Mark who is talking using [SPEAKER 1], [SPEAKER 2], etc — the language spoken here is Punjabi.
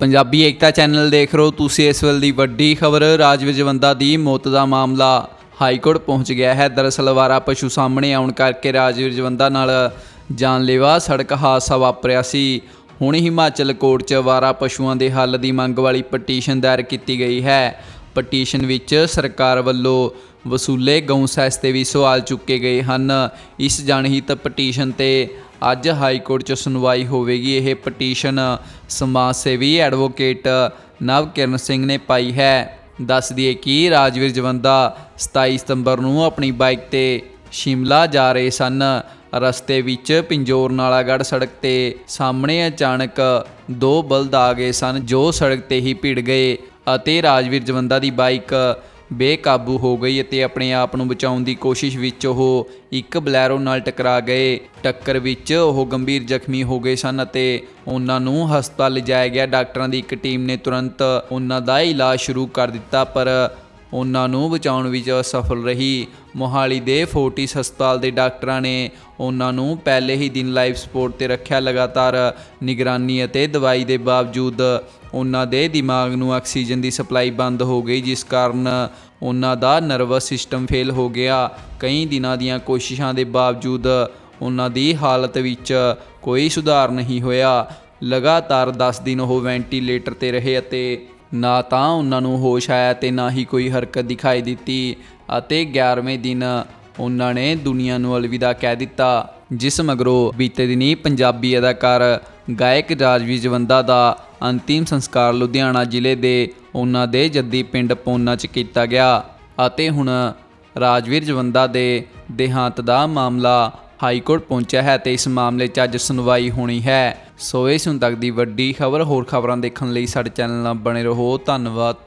[SPEAKER 1] ਪੰਜਾਬੀ ਏਕਤਾ ਚੈਨਲ ਦੇਖ ਰਹੇ ਹੋ ਤੁਸੀਂ ਇਸ ਵੇਲੇ ਦੀ ਵੱਡੀ ਖਬਰ ਰਾਜਵੀਰ ਜਵੰਦਾ ਦੀ ਮੌਤ ਦਾ ਮਾਮਲਾ ਹਾਈ ਕੋਰਟ ਪਹੁੰਚ ਗਿਆ ਹੈ। ਦਰਅਸਲ ਵਾਰਾ ਪਸ਼ੂ ਸਾਹਮਣੇ ਆਉਣ ਕਰਕੇ ਰਾਜਵੀਰ ਜਵੰਦਾ ਨਾਲ ਜਾਨਲੇਵਾ ਸੜਕ ਹਾਦਸਾ ਵਾਪਰਿਆ ਸੀ। ਹੁਣ ਹਿਮਾਚਲ ਕੋਰਟ 'ਚ ਵਾਰਾ ਪਸ਼ੂਆਂ ਦੇ ਹੱਲ ਦੀ ਮੰਗ ਵਾਲੀ ਪਟੀਸ਼ਨ ਦਾਇਰ ਕੀਤੀ ਗਈ ਹੈ। ਪਟੀਸ਼ਨ ਵਿੱਚ ਸਰਕਾਰ ਵੱਲੋਂ ਵਸੂਲੇ ਗਊ ਸੈਸ ਤੇ ਵੀ ਸਵਾਲ ਚੁੱਕੇ ਗਏ ਹਨ। ਇਸ ਜਨਹਿਤ ਪਟੀਸ਼ਨ ਤੇ ਅੱਜ ਹਾਈ ਕੋਰਟ 'ਚ ਸੁਣਵਾਈ ਹੋਵੇਗੀ। ਇਹ ਪਟੀਸ਼ਨ ਸਮਾਜ ਸੇਵੀ ਐਡਵੋਕੇਟ ਨਵਕਿਰਨ ਸਿੰਘ ਨੇ ਪਾਈ ਹੈ। ਦੱਸ ਦਈਏ ਕਿ ਰਾਜਵੀਰ ਜਵੰਦਾ 27 ਸਤੰਬਰ ਨੂੰ ਆਪਣੀ ਬਾਈਕ ਤੇ ਸ਼ਿਮਲਾ ਜਾ ਰਹੇ ਸਨ। ਰਸਤੇ ਵਿੱਚ ਪਿੰਜੋਰ ਨਾਲਾਗੜ੍ਹ ਸੜਕ ਤੇ ਸਾਹਮਣੇ ਅਚਾਨਕ ਦੋ ਬਲਦ ਆ ਗਏ ਸਨ ਜੋ ਸੜਕ ਤੇ ਹੀ ਭਿੜ ਗਏ। ਅਤੇ ਰਾਜਵੀਰ ਜਵੰਦਾ ਦੀ ਬਾਈਕ ਬੇਕਾਬੂ ਹੋ ਗਈ ਅਤੇ ਆਪਣੇ ਆਪ ਨੂੰ ਬਚਾਉਣ ਦੀ ਕੋਸ਼ਿਸ਼ ਵਿੱਚ ਉਹ ਇੱਕ ਬਲੈਰੋ ਨਾਲ ਟਕਰਾ ਗਏ। ਟੱਕਰ ਵਿੱਚ ਉਹ ਗੰਭੀਰ ਜ਼ਖਮੀ ਹੋ ਗਏ ਸਨ ਅਤੇ ਉਹਨਾਂ ਨੂੰ ਹਸਪਤਾਲ ਲਿਜਾਇਆ ਗਿਆ। ਡਾਕਟਰਾਂ ਦੀ ਇੱਕ ਟੀਮ ਨੇ ਤੁਰੰਤ ਉਹਨਾਂ ਦਾ ਇਲਾਜ ਸ਼ੁਰੂ ਕਰ ਦਿੱਤਾ, ਪਰ ਉਹਨਾਂ ਨੂੰ ਬਚਾਉਣ ਵਿੱਚ ਅਸਫਲ ਰਹੀ। ਮੋਹਾਲੀ ਦੇ ਫੋਰਟਿਸ ਹਸਪਤਾਲ ਦੇ ਡਾਕਟਰਾਂ ਨੇ ਉਹਨਾਂ ਨੂੰ ਪਹਿਲੇ ਹੀ ਦਿਨ ਲਾਈਫ ਸਪੋਰਟ ਤੇ ਰੱਖਿਆ। ਲਗਾਤਾਰ ਨਿਗਰਾਨੀ ਅਤੇ ਦਵਾਈ ਦੇ ਬਾਵਜੂਦ ਉਹਨਾਂ ਦੇ ਦਿਮਾਗ ਨੂੰ ਆਕਸੀਜਨ ਦੀ ਸਪਲਾਈ ਬੰਦ ਹੋ ਗਈ, ਜਿਸ ਕਾਰਨ ਉਹਨਾਂ ਦਾ ਨਰਵਸ ਸਿਸਟਮ ਫੇਲ ਹੋ ਗਿਆ। ਕਈ ਦਿਨਾਂ ਦੀਆਂ ਕੋਸ਼ਿਸ਼ਾਂ ਦੇ ਬਾਵਜੂਦ ਉਹਨਾਂ ਦੀ ਹਾਲਤ ਵਿੱਚ ਕੋਈ ਸੁਧਾਰ ਨਹੀਂ ਹੋਇਆ। ਲਗਾਤਾਰ 10 ਦਿਨ ਉਹ ਵੈਂਟੀਲੇਟਰ ਤੇ ਰਹੇ ਅਤੇ ਨਾ ਤਾਂ ਉਹਨਾਂ ਨੂੰ ਹੋਸ਼ ਆਇਆ ਤੇ ਨਾ ਹੀ ਕੋਈ ਹਰਕਤ ਦਿਖਾਈ ਦਿੱਤੀ ਅਤੇ 11ਵੇਂ ਦਿਨ ਉਹਨਾਂ ਨੇ ਦੁਨੀਆ ਨੂੰ ਅਲਵਿਦਾ ਕਹਿ ਦਿੱਤਾ, ਜਿਸ ਮਗਰੋਂ ਬੀਤੇ ਦਿਨੀ ਪੰਜਾਬੀ ਅਦਾਕਾਰ ਗਾਇਕ ਰਾਜਵੀਰ ਜਵੰਦਾ ਦਾ ਅੰਤਿਮ ਸੰਸਕਾਰ ਲੁਧਿਆਣਾ ਜ਼ਿਲ੍ਹੇ ਦੇ ਉਹਨਾਂ ਦੇ ਜੱਦੀ ਪਿੰਡ ਪੋਨਾ 'ਚ ਕੀਤਾ ਗਿਆ ਅਤੇ ਹੁਣ ਰਾਜਵੀਰ ਜਵੰਦਾ ਦੇ ਦੇਹਾਂਤ ਦਾ ਮਾਮਲਾ ਹਾਈ ਕੋਰਟ ਪਹੁੰਚਿਆ ਹੈ ਤੇ ਇਸ ਮਾਮਲੇ 'ਚ ਅੱਜ ਸੁਣਵਾਈ ਹੋਣੀ ਹੈ। ਸੋ ਇਸ ਹੁਣ ਤੱਕ ਦੀ ਵੱਡੀ ਖਬਰ। ਹੋਰ ਖਬਰਾਂ ਦੇਖਣ ਲਈ ਸਾਡੇ ਚੈਨਲ ਨਾਲ ਬਣੇ ਰਹੋ। ਧੰਨਵਾਦ।